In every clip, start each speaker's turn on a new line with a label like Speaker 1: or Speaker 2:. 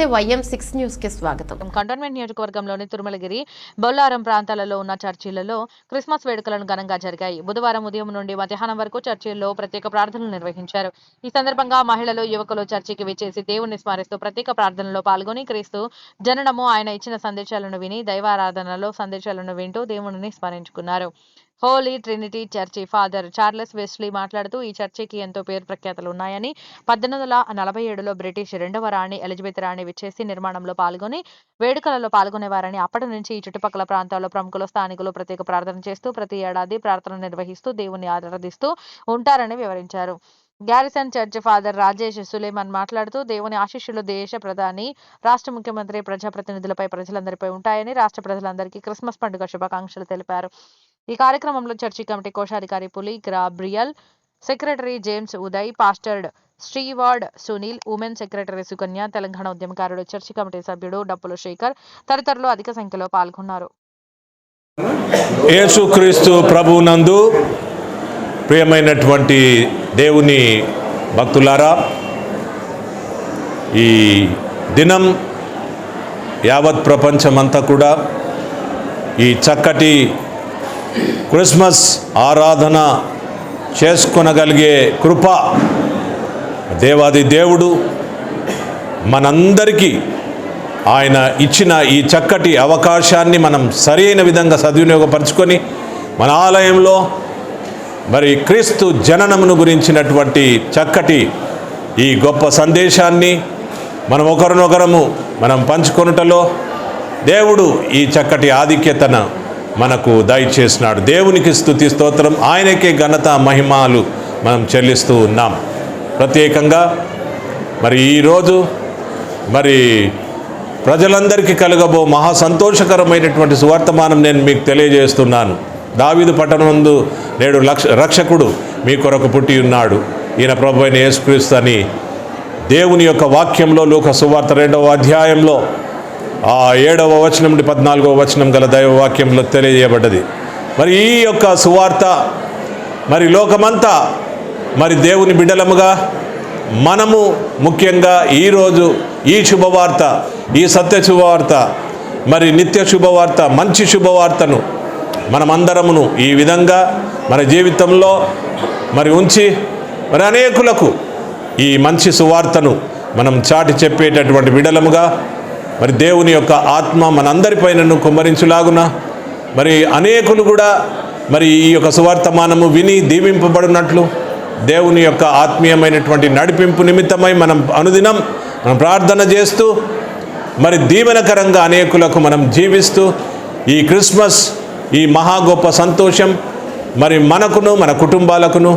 Speaker 1: నమస్తే YM six న్యూస్కి స్వాగతం
Speaker 2: కంటోన్మెంట్ నియోజకవర్గంలోని తిరుమలగిరి బొల్లారం ప్రాంతాలలో ఉన్న చర్చిలలో క్రిస్మస్ వేడుకలను ఘనంగా జరిగాయి. బుధవారం ఉదయం నుండి మధ్యాహ్నం వరకు చర్చిల్లో ప్రత్యేక ప్రార్థనలు నిర్వహించారు. ఈ సందర్భంగా మహిళలు యువకులు చర్చికి విచ్చేసి దేవుణ్ణి స్మరిస్తూ ప్రత్యేక ప్రార్థనలో పాల్గొని క్రీస్తు జననము ఆయన ఇచ్చిన సందేశాలను విని దైవారాధనలో సందేశాలను వింటూ దేవుడిని స్మరించుకున్నారు. Holy trinity church. Father Charles Wesley మాట్లాడుతూ ఈ చర్చికి ఎంతో పేరు ప్రఖ్యాతలు ఉన్నాయని పద్దెనిమిది వందల నలభై ఏడులో బ్రిటిష్ రెండవ రాణి ఎలిజబెత్ రాణి విచ్చేసి నిర్మాణంలో పాల్గొని వేడుకలలో పాల్గొనేవారని అప్పటి నుంచి ఈ చుట్టుపక్కల ప్రాంతాల్లో ప్రముఖులు స్థానికులు ప్రత్యేక ప్రార్థన చేస్తూ ప్రతి ఏడాది ప్రార్థన నిర్వహిస్తూ దేవుని ఆరాధిస్తూ ఉంటారని వివరించారు. Garrison church father Rajesh Suleman మాట్లాడుతూ దేవుని ఆశీస్సులు దేశ ప్రధాని రాష్ట్ర ముఖ్యమంత్రి ప్రజాప్రతినిధులపై ప్రజలందరిపై ఉంటాయని రాష్ట్ర ప్రజలందరికీ క్రిస్మస్ పండుగ శుభాకాంక్షలు తెలిపారు. ఈ కార్యక్రమంలో చర్చి కమిటీ కోశాధికారి Puli Gabriel secretary James Uday pastor శ్రీవార్డ్ Sunil women secretary Sukanya Telangana ఉద్యమకారుడు చర్చి కమిటీ సభ్యుడు డప్పుల శేఖర్ తదితరులు అధిక సంఖ్యలో పాల్గొన్నారు.
Speaker 3: యేసుక్రీస్తు ప్రభునందు ప్రియమైనటువంటి దేవుని భక్తులారా ఈ దినం యావత్ ప్రపంచమంతా కూడా ఈ చక్కటి క్రిస్మస్ ఆరాధన చేసుకొనగలిగే కృప దేవాది దేవుడు మనందరికీ ఆయన ఇచ్చిన ఈ చక్కటి అవకాశాన్ని మనం సరైన విధంగా సద్వినియోగపరుచుకొని మన ఆలయంలో మరి క్రీస్తు జననమును గురించినటువంటి చక్కటి ఈ గొప్ప సందేశాన్ని మనం ఒకరినొకరము మనం పంచుకొనుటలో దేవుడు ఈ చక్కటి ఆధిక్యతను మనకు దయచేసినాడు. దేవునికి స్థుతి స్తోత్రం ఆయనకే ఘనత మహిమాలు మనం చెల్లిస్తూ ఉన్నాం. ప్రత్యేకంగా మరి ఈరోజు మరి ప్రజలందరికీ కలగబో మహా సంతోషకరమైనటువంటి సువర్తమానం నేను మీకు తెలియజేస్తున్నాను. దావీదు పట్టణమందు నేడు లక్ష రక్షకుడు మీ కొరకు పుట్టి ఉన్నాడు. ఈయన ప్రభు అయిన యేసుక్రీస్తు అని దేవుని యొక్క వాక్యంలో లోక సువార్త రెండవ అధ్యాయంలో ఆ ఏడవ వచనం నుండి పద్నాలుగవ వచనం గల దైవవాక్యంలో తెలియజేయబడ్డది. మరి ఈ యొక్క సువార్త మరి లోకమంతా మరి దేవుని బిడ్డలముగా మనము ముఖ్యంగా ఈరోజు ఈ శుభవార్త ఈ సత్య శుభవార్త మరి నిత్య శుభవార్త మంచి శుభవార్తను మనమందరమును ఈ విధంగా మన జీవితంలో మరి ఉంచి మరి అనేకులకు ఈ మంచి సువార్తను మనం చాటి చెప్పేటటువంటి విడలముగా మరి దేవుని యొక్క ఆత్మ మనందరిపైనను కుమ్మరించులాగున? మరి అనేకులు కూడా మరి ఈ యొక్క సువార్తమానము విని దీవింపబడినట్లు దేవుని యొక్క ఆత్మీయమైనటువంటి నడిపింపు నిమిత్తమై మనం అనుదినం మనం ప్రార్థన చేస్తూ మరి దీవెనకరంగా అనేకులకు మనం జీవిస్తూ ఈ క్రిస్మస్ ఈ మహా గొప్ప సంతోషం మరి మనకును మన కుటుంబాలకును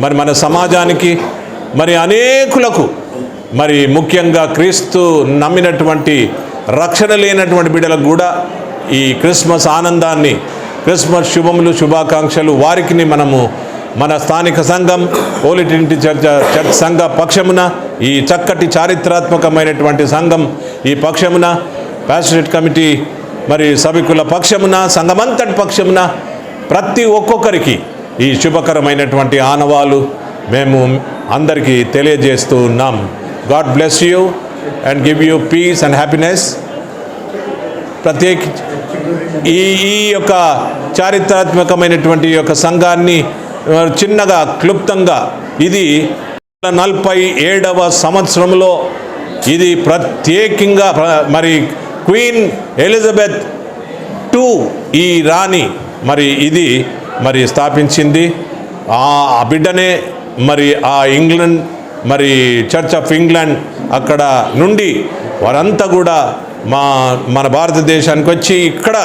Speaker 3: మరి మన సమాజానికి మరి అనేకులకు మరి ముఖ్యంగా క్రీస్తు నమ్మినటువంటి రక్షణ లేనటువంటి బిడ్డలకు కూడా ఈ క్రిస్మస్ ఆనందాన్ని క్రిస్మస్ శుభములు శుభాకాంక్షలు వారికి మనము మన స్థానిక సంఘం ఓలిటింటి చర్చ చర్చ్ సంఘ పక్షమున ఈ చక్కటి చారిత్రాత్మకమైనటువంటి సంఘం ఈ పక్షమున ప్యాసిడెట్ కమిటీ మరి సభికుల పక్షమున సంఘమంతటి పక్షమున ప్రతి ఒక్కొక్కరికి ఈ శుభకరమైనటువంటి ఆనవాలు మేము అందరికీ తెలియజేస్తూ ఉన్నాం. God bless you and give you peace and happiness ప్రత్యేక ఈ ఈ యొక్క చారిత్రాత్మకమైనటువంటి యొక్క సంఘాన్ని చిన్నగా క్లుప్తంగా ఇది నలభై ఏడవ సంవత్సరంలో ఇది ప్రత్యేకంగా మరి క్వీన్ ఎలిజబెత్ టూ ఈ రాణి మరి ఇది మరి స్థాపించింది. ఆ ఆ బిడ్డనే మరి ఆ ఇంగ్లాండ్ మరి చర్చ్ ఆఫ్ ఇంగ్లాండ్ అక్కడ నుండి వారంతా కూడా మా మన భారతదేశానికి వచ్చి ఇక్కడ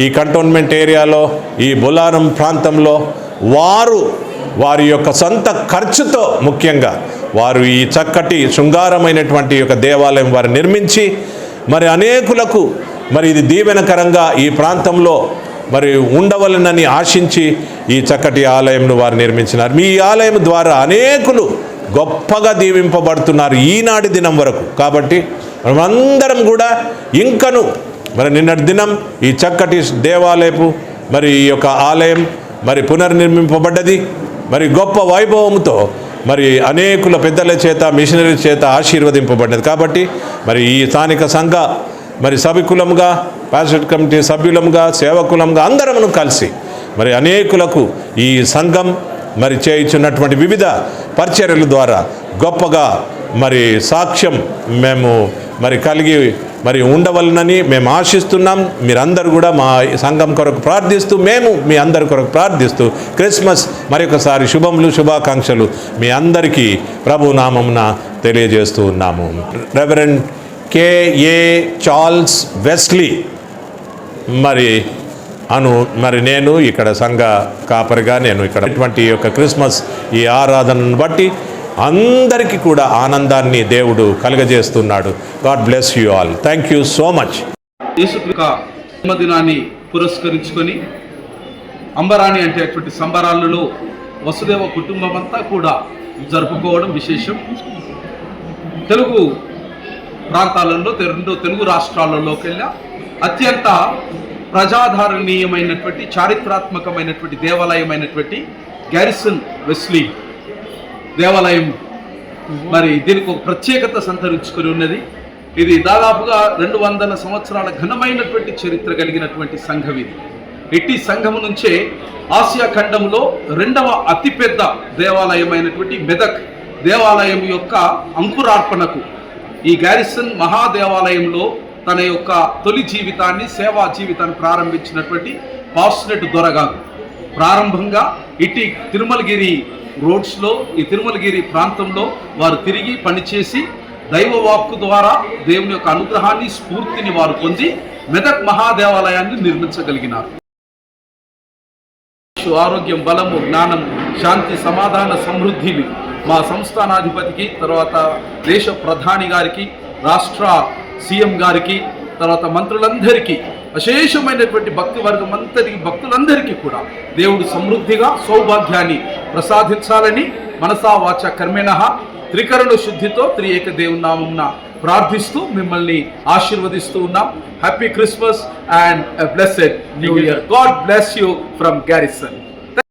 Speaker 3: ఈ కంటోన్మెంట్ ఏరియాలో ఈ బొలారం ప్రాంతంలో వారు వారి యొక్క సొంత ఖర్చుతో ముఖ్యంగా వారు ఈ చక్కటి శృంగారమైనటువంటి యొక్క దేవాలయం వారు నిర్మించి మరి అనేకులకు మరి ఇది దీవెనకరంగా ఈ ప్రాంతంలో మరి ఉండవలనని ఆశించి ఈ చక్కటి ఆలయంను వారు నిర్మించినారు. మీ ఆలయం ద్వారా అనేకులు గొప్పగా దీవింపబడుతున్నారు ఈనాటి దినం వరకు. కాబట్టి మనమందరం కూడా ఇంకను మరి నిన్నటి దినం ఈ చక్కటి దేవాలయపు మరి ఈ యొక్క ఆలయం మరి పునర్నిర్మింపబడ్డది. మరి గొప్ప వైభవంతో మరి అనేకుల పెద్దల చేత మిషనరీ చేత ఆశీర్వదింపబడినది కాబట్టి మరి ఈ స్థానిక సంఘ మరి సభికులంగా ప్యాసెట్ కమిటీ సభ్యులంగా సేవకులంగా అందరమును కలిసి మరి అనేకులకు ఈ సంఘం మరి చేయించున్నటువంటి వివిధ పరిచర్యల ద్వారా గొప్పగా మరి సాక్ష్యం మేము మరి కలిగి మరి ఉండవలనని మేము ఆశిస్తున్నాం. మీరందరూ కూడా మా సంఘం కొరకు ప్రార్థిస్తూ మేము మీ అందరి కొరకు ప్రార్థిస్తూ క్రిస్మస్ మరొకసారి శుభములు శుభాకాంక్షలు మీ అందరికీ ప్రభు నామమున తెలియజేస్తూ ఉన్నాము. రెవరెండ్ కేఏ చార్ల్స్ వెస్లీ మరి అను మరి నేను ఇక్కడ సంఘ కాపరిగా నేను ఇక్కడ ఇటువంటి యొక్క క్రిస్మస్ ఈ ఆరాధనను బట్టి అందరికీ కూడా ఆనందాన్ని దేవుడు కలుగజేస్తున్నాడు. God bless you all. Thank you so much.
Speaker 4: దినాన్ని జన్మదినాన్ని పురస్కరించుకొని అంబరాణి అంటే అటువంటి సంబరాలలో వసుదేవ కుటుంబం అంతా కూడా జరుపుకోవడం విశేషం. తెలుగు ప్రాంతాలలో రెండు తెలుగు రాష్ట్రాలలోకి వెళ్ళా అత్యంత ప్రజాధారణీయమైనటువంటి చారిత్రాత్మకమైనటువంటి దేవాలయమైనటువంటి గ్యారిసన్ వెస్లీ దేవాలయం. మరి దీనికి ఒక ప్రత్యేకత సంతరించుకొని ఉన్నది. ఇది దాదాపుగా రెండు వందల సంవత్సరాల ఘనమైనటువంటి చరిత్ర కలిగినటువంటి సంఘం ఇది. ఇట్టి సంఘం నుంచే ఆసియా ఖండంలో రెండవ అతిపెద్ద దేవాలయమైనటువంటి మెదక్ దేవాలయం యొక్క అంకురార్పణకు ఈ గ్యారిసన్ మహాదేవాలయంలో తన యొక్క తొలి జీవితాన్ని సేవా జీవితాన్ని ప్రారంభించినటువంటి పాస్నెట్ దొరగారు ప్రారంభంగా ఇటు తిరుమలగిరి రోడ్స్లో ఈ తిరుమలగిరి ప్రాంతంలో వారు తిరిగి పనిచేసి దైవ వాక్కు ద్వారా దేవుని యొక్క అనుగ్రహాన్ని స్ఫూర్తిని వారు పొంది మెదక్ మహాదేవాలయాన్ని నిర్మించగలిగినారు. ఆరోగ్యం బలము జ్ఞానం శాంతి సమాధాన సమృద్ధిని మా సంస్థానాధిపతికి తర్వాత దేశ ప్రధాని గారికి రాష్ట్ర సీఎం గారికి తర్వాత మంత్రులందరికీ అశేషమైనటువంటి భక్తి వర్గం అంతటికి భక్తులందరికీ కూడా దేవుడు సమృద్ధిగా సౌభాగ్యాన్ని ప్రసాదించాలని మనసా వాచ కర్మేణ త్రికరణ శుద్ధితో త్రియేక దేవుని నామంన ప్రార్థిస్తూ మిమ్మల్ని ఆశీర్వదిస్తూ ఉన్నాం. Happy Christmas and blessed new year God bless you from Garrison